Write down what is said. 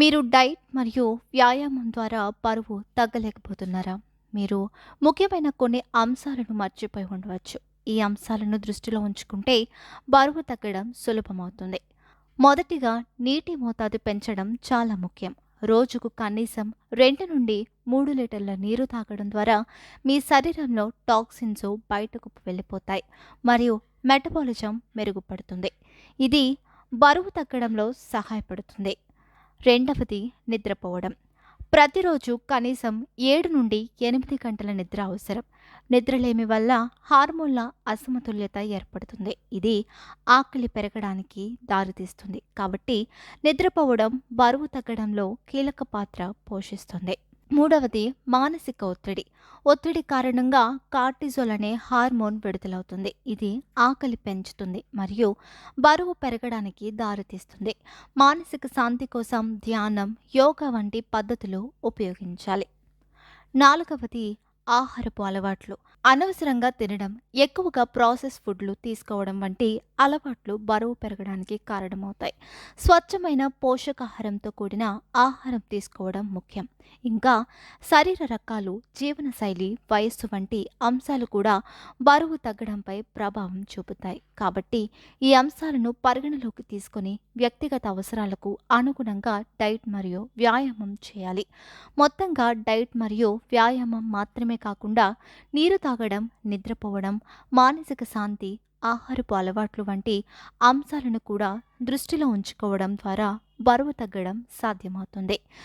మీరు డైట్ మరియు వ్యాయామం ద్వారా బరువు తగ్గలేకపోతున్నారా? మీరు ముఖ్యమైన కొన్ని అంశాలను మర్చిపోయి ఉండవచ్చు. ఈ అంశాలను దృష్టిలో ఉంచుకుంటే బరువు తగ్గడం సులభమవుతుంది. మొదటిగా నీటి మోతాదు పెంచడం చాలా ముఖ్యం. రోజుకు కనీసం 2-3 లీటర్ల నీరు తాగడం ద్వారా మీ శరీరంలో టాక్సిన్స్ బయటకు వెళ్ళిపోతాయి మరియు మెటబాలిజం మెరుగుపడుతుంది. ఇది బరువు తగ్గడంలో సహాయపడుతుంది. రెండవది నిద్రపోవడం. ప్రతిరోజు కనీసం 7-8 గంటల నిద్ర అవసరం. నిద్రలేమి వల్ల హార్మోన్ల అసమతుల్యత ఏర్పడుతుంది. ఇది ఆకలి పెరగడానికి దారితీస్తుంది. కాబట్టి నిద్రపోవడం బరువు తగ్గడంలో కీలక పాత్ర పోషిస్తుంది. మూడవది మానసిక ఒత్తిడి. ఒత్తిడి కారణంగా కార్టిజోల్ అనే హార్మోన్ విడుదలవుతుంది. ఇది ఆకలి పెంచుతుంది మరియు బరువు పెరగడానికి దారితీస్తుంది. మానసిక శాంతి కోసం ధ్యానం, యోగా వంటి పద్ధతులు ఉపయోగించాలి. నాలుగవది ఆహారపు అలవాట్లు. అనవసరంగా తినడం, ఎక్కువగా ప్రాసెస్ ఫుడ్లు తీసుకోవడం వంటి అలవాట్లు బరువు పెరగడానికి కారణమవుతాయి. స్వచ్ఛమైన పోషకాహారంతో కూడిన ఆహారం తీసుకోవడం ముఖ్యం. ఇంకా శరీర రకాలు, జీవనశైలి, వయస్సు వంటి అంశాలు కూడా బరువు తగ్గడంపై ప్రభావం చూపుతాయి. కాబట్టి ఈ అంశాలను పరిగణలోకి తీసుకొని వ్యక్తిగత అవసరాలకు అనుగుణంగా డైట్ మరియు వ్యాయామం చేయాలి. మొత్తంగా డైట్ మరియు వ్యాయామం మాత్రమే కాకుండా నీరు తాగడం, నిద్రపోవడం, మానసిక శాంతి, ఆహారపు అలవాట్లు వంటి అంశాలను కూడా దృష్టిలో ఉంచుకోవడం ద్వారా బరువు తగ్గడం సాధ్యమవుతుంది.